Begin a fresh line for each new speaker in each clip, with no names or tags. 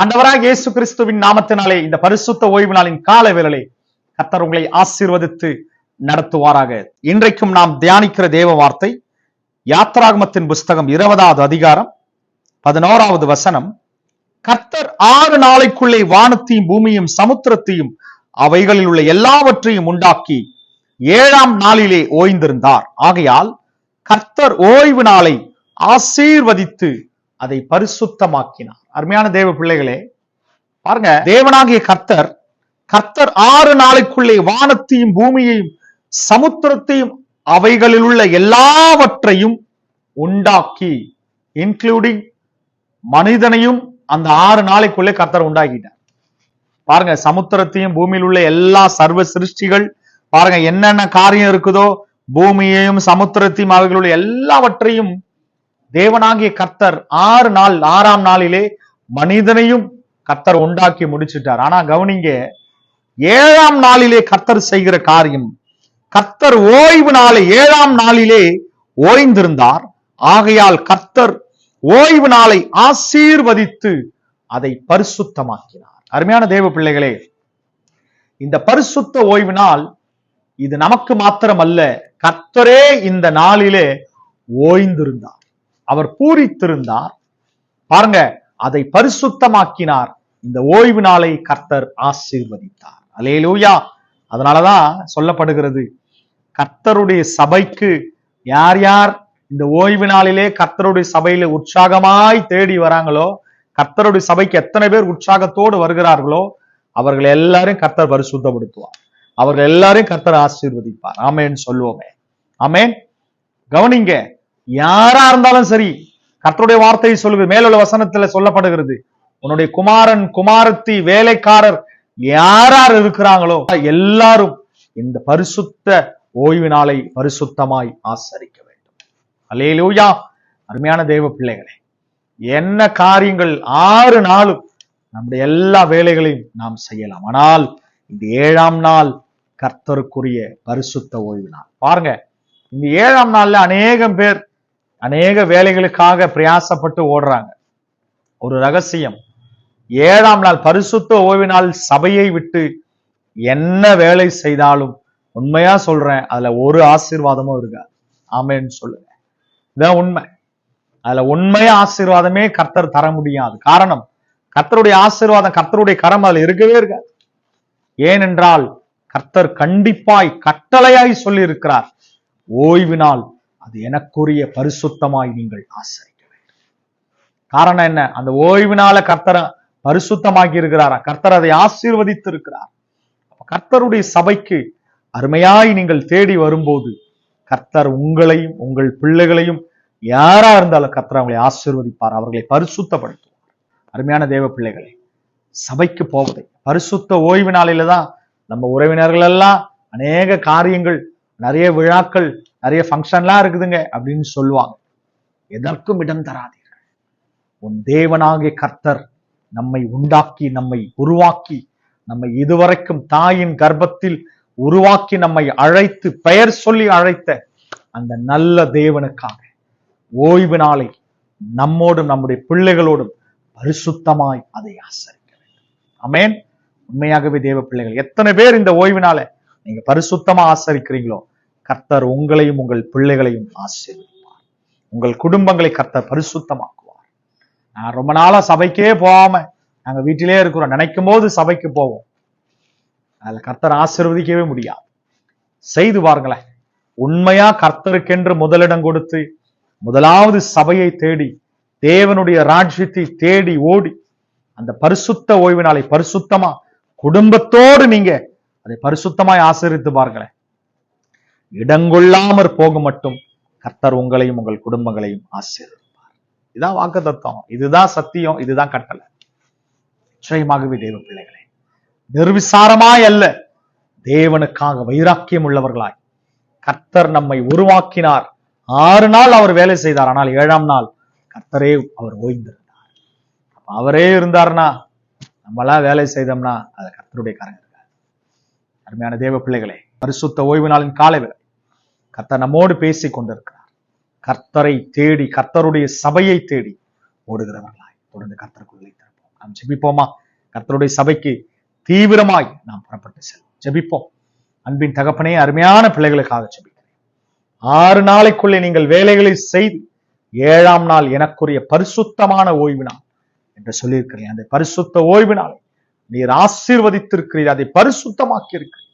ஆண்டவராக இயேசு கிறிஸ்துவின் நாமத்தினாலே இந்த பரிசுத்த ஓய்வு நாளின் கால வேளையிலே கத்தர் உங்களை ஆசீர்வதித்து நடத்துவாராக. இன்றைக்கும் நாம் தியானிக்கிற தேவ வார்த்தை யாத்ராகமத்தின் புஸ்தகம் இருபதாவது அதிகாரம் பதினோராவது வசனம். கர்த்தர் ஆறு நாளைக்குள்ளே வானத்தையும் பூமியும் சமுத்திரத்தையும் அவைகளில் உள்ள எல்லாவற்றையும் உண்டாக்கி ஏழாம் நாளிலே ஓய்ந்திருந்தார். ஆகையால் கர்த்தர் ஓய்வு நாளை ஆசீர்வதித்து அதை பரிசுத்தமாக்கினார். அருமையான தேவ பிள்ளைகளே பாருங்க தேவனாகிய கர்த்தர் கர்த்தர் ஆறு நாளைக்குள்ளே வானத்தையும் பூமியையும் சமுத்திரத்தையும் அவைகளில் உள்ள எல்லாவற்றையும் உண்டாக்கி இன்க்ளூடிங் மனிதனையும் அந்த ஆறு நாளைக்குள்ளே கர்த்தர் உண்டாக்கிட்டார். பாருங்க சமுத்திரத்தையும் பூமியில் உள்ள எல்லா சர்வ சிருஷ்டிகள் பாருங்க என்னென்ன காரியம் இருக்குதோ பூமியையும் சமுத்திரத்தையும் அவைகளுடைய உள்ள எல்லாவற்றையும் தேவனாகிய கர்த்தர் ஆறு நாள் ஆறாம் நாளிலே மனிதனையும் கர்த்தர் உண்டாக்கி முடிச்சிட்டார். ஆனா கவனிங்க ஏழாம் நாளிலே கர்த்தர் செய்கிற காரியம் கர்த்தர் ஓய்வு நாளை ஏழாம் நாளிலே ஓய்ந்திருந்தார். ஆகையால் கர்த்தர் ஓய்வு நாளை ஆசீர்வதித்து அதை பரிசுத்தமாக்கினார். அருமையான தேவ பிள்ளைகளே இந்த பரிசுத்த ஓய்வு நாள் இது நமக்கு மாத்திரமல்ல கர்த்தரே இந்த நாளிலே ஓய்ந்திருந்தார். அவர் பூரித்திருந்தார். பாருங்க அதை பரிசுத்தமாக்கினார். இந்த ஓய்வு நாளை கர்த்தர் ஆசீர்வதித்தார். அலேலூயா அதனாலதான் சொல்லப்படுகிறது கர்த்தருடைய சபைக்கு யார் யார் இந்த ஓய்வு நாளிலே கர்த்தருடைய சபையில உற்சாகமாய் தேடி வராங்களோ கர்த்தருடைய சபைக்கு எத்தனை பேர் உற்சாகத்தோடு வருகிறார்களோ அவர்கள் எல்லாரும் கர்த்தர் பரிசுத்தப்படுத்துவார். அவர்கள் எல்லாரையும் கர்த்தர் ஆசீர்வதிப்பார். ஆமேன்னு சொல்லுவோமே. ஆமேன். கவனிங்க யாரா இருந்தாலும் சரி கர்த்தருடைய வார்த்தையை சொல்லுது. மேலுள்ள வசனத்துல சொல்லப்படுகிறது. உன்னுடைய குமாரன் குமாரத்தி வேலைக்காரர் யார் யார் இருக்கிறாங்களோ எல்லாரும் இந்த பரிசுத்த ஓய்வு நாளை பரிசுத்தமாய் ஆசரிக்க வேண்டும். அல்லேலூயா. அருமையான தெய்வ பிள்ளைகளே என்ன காரியங்கள் ஆறு நாளும் நம்முடைய எல்லா வேலைகளையும் நாம் செய்யலாம். ஆனால் இந்த ஏழாம் நாள் கர்த்தருக்குரிய பரிசுத்த ஓய்வு நாள் பாருங்க இந்த ஏழாம் நாள்ல அநேகம் பேர் அநேக வேலைகளுக்காக பிரயாசப்பட்டு ஓடுறாங்க. ஒரு ரகசியம். ஏழாம் நாள் பரிசுத்த ஓவினால் சபையை விட்டு என்ன வேலை செய்தாலும் உண்மையா சொல்றேன் அதுல ஒரு ஆசீர்வாதமும் இருக்கா? ஆமேன்னு சொல்லுங்க. இதான் உண்மை. அதுல உண்மையா ஆசீர்வாதமே கர்த்தர் தர முடியாது. காரணம் கர்த்தருடைய ஆசீர்வாதம் கர்த்தருடைய கரம் அதுல இருக்கவே இருக்காது. ஏனென்றால் கர்த்தர் கண்டிப்பாய் கட்டளையாய் சொல்லி இருக்கிறார் ஓய்வினால் அது எனக்குரிய பரிசுத்தமாய் நீங்கள் ஆசரிக்க வேண்டும். காரணம் என்ன? அந்த ஓய்வினால நாள கர்த்தரை பரிசுத்தமாக்கி இருக்கிறாரா? கர்த்தர் அதை ஆசீர்வதித்து இருக்கிறார் கர்த்தருடைய சபைக்கு அருமையாய் நீங்கள் தேடி வரும்போது கர்த்தர் உங்களையும் உங்கள் பிள்ளைகளையும் யாரா இருந்தாலும் கர்த்தர் அவங்களை ஆசீர்வதிப்பார். அவர்களை பரிசுத்தப்படுத்துவார். அருமையான தேவ பிள்ளைகளை சபைக்கு போவதை பரிசுத்த ஓய்வு நாளில தான் நம்ம உறவினர்கள் எல்லாம் அநேக காரியங்கள் நிறைய விழாக்கள் நிறைய ஃபங்க்ஷன்லாம் இருக்குதுங்க அப்படின்னு சொல்லுவாங்க. எதற்கும் இடம் தராதீர்கள். உன் தேவனாகிய கர்த்தர் நம்மை உண்டாக்கி நம்மை உருவாக்கி நம்மை இதுவரைக்கும் தாயின் கர்ப்பத்தில் உருவாக்கி நம்மை அழைத்து பெயர் சொல்லி அழைத்த அந்த நல்ல தேவனுக்காக ஓய்வு நாளை நம்மோடும் நம்முடைய பிள்ளைகளோடும் பரிசுத்தமாய் அதை ஆசரிக்க வேண்டும். அமேன் உண்மையாகவே தேவ பிள்ளைகள் எத்தனை பேர் இந்த ஓய்வு நாளை நீங்க பரிசுத்தமா ஆசரிக்கிறீங்களோ? கர்த்தர் உங்களையும் உங்கள் பிள்ளைகளையும் ஆசீர்வதிப்பார். உங்கள் குடும்பங்களை கர்த்தர் பரிசுத்தமாக்குவார். நான் ரொம்ப நாளா சபைக்கே போகாம நாங்க வீட்டிலே இருக்கிறோம். நினைக்கும் போது சபைக்கு போவோம். அதுல கர்த்தர் ஆசிர்வதிக்கவே முடியாது. செய்து பாருங்களேன். உண்மையா கர்த்தருக்கென்று முதலிடம் கொடுத்து முதலாவது சபையை தேடி தேவனுடைய ராஜ்யத்தை தேடி ஓடி அந்த பரிசுத்த ஓய்வு நாளை பரிசுத்தமா குடும்பத்தோடு நீங்க அதை பரிசுத்தமாய் ஆசீர்வித்து பாருங்களேன். இடங்கொள்ளாமற் போக மட்டும் கர்த்தர் உங்களையும் உங்கள் குடும்பங்களையும் ஆசீர்வதிப்பார். இதுதான் வாக்கு தத்துவம் இதுதான் சத்தியம். இதுதான் கட்டளை. நிச்சயமாகவே தேவ பிள்ளைகளே நிர்விசாரமாய் அல்ல தேவனுக்காக வைராக்கியம் உள்ளவர்களாய். கர்த்தர் நம்மை உருவாக்கினார். ஆறு நாள் அவர் வேலை செய்தார். ஆனால் ஏழாம் நாள் கர்த்தரே அவர் ஓய்ந்திருந்தார். அவரே இருந்தார்னா நம்மளாம் வேலை செய்தோம்னா அது கர்த்தருடைய காரங்க இருக்காது. அருமையான தேவ பிள்ளைகளே பரிசுத்த ஓய்வு நாளின் காலை கர்த்தர் நம்மோடு பேசிக் கொண்டிருக்கிறார் கர்த்தரை தேடி கர்த்தருடைய சபையை தேடி ஓடுகிறவர்களாய் தொடர்ந்து கர்த்தருக்குள்ளே திறப்போம் நாம் ஜெபிப்போமா? கர்த்தருடைய சபைக்கு தீவிரமாய் நாம் புறப்பட்டு செல்வோம். ஜெபிப்போம். அன்பின் தகப்பனே அருமையான பிள்ளைகளுக்காக ஜெபிக்கிறேன். ஆறு நாளைக்குள்ளே நீங்கள் வேலைகளை செய்து ஏழாம் நாள் எனக்குரிய பரிசுத்தமான ஓய்வு நாள் என்று சொல்லியிருக்கிறேன் அந்த பரிசுத்த ஓய்வு நாளை நீர் ஆசீர்வதித்திருக்கிறீர். அதை பரிசுத்தமாக்கி இருக்கிறீர்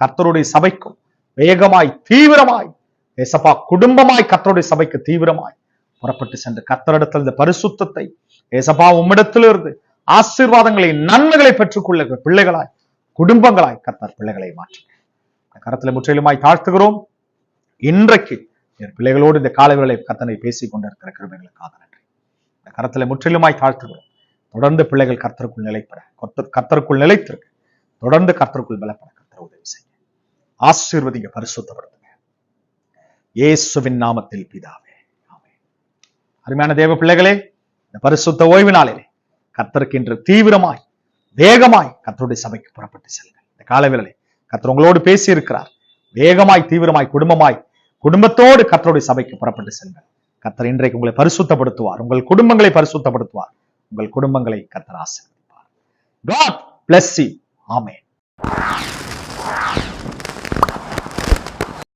கர்த்தருடைய சபைக்கும் வேகமாய் தீவிரமாய் ஏசப்பா குடும்பமாய் கத்தருடைய சபைக்கு தீவிரமாய் புறப்பட்டு சென்று கத்தரிடத்தில் இந்த பரிசுத்தத்தை ஏசப்பா உம்மிடத்திலிருந்து ஆசீர்வாதங்களை நன்மைகளை பெற்றுக்கொள்ள பிள்ளைகளாய் குடும்பங்களாய் கத்தர் பிள்ளைகளை மாற்றி. கரத்தில் முற்றிலுமாய் தாழ்த்துகிறோம். இன்றைக்கு என் பிள்ளைகளோடு இந்த காலவேளை கத்தனை பேசிக் கொண்டிருக்கிற கிருமைகளுக்காக நன்றி. இந்த கரத்தில் முற்றிலுமாய் தாழ்த்துகிறோம். தொடர்ந்து பிள்ளைகள் கர்த்தருக்குள் நிலைப்பட கர்த்தருக்குள் நிலைத்திருக்க தொடர்ந்து கர்த்தருக்குள் பலப்பட கர்த்தர் உதவி செய்ய. ஆசீர்வதிங்க பரிசுத்தப்படுத்துங்க. இயேசுவின் நாமத்தில் பிதாவே அருமையான தேவ பிள்ளைகளே இந்த பரிசுத்த ஓய்வு நாளிலே கர்த்தருக்கு இன்று தீவிரமாய் வேகமாய் கத்தருடைய சபைக்கு புறப்பட்டு செல்லுங்கள். இந்த காலவேளை கத்தர் உங்களோடு பேசி இருக்கிறார் வேகமாய் தீவிரமாய் குடும்பமாய் குடும்பத்தோடு கத்தருடைய சபைக்கு புறப்பட்டு செல்லுங்கள். கத்தர் இன்றைக்கு உங்களை பரிசுத்தப்படுத்துவார். உங்கள் குடும்பங்களை பரிசுத்தப்படுத்துவார். உங்கள் குடும்பங்களை கத்தர் ஆசீர்வதிப்பார். God சி ஆமே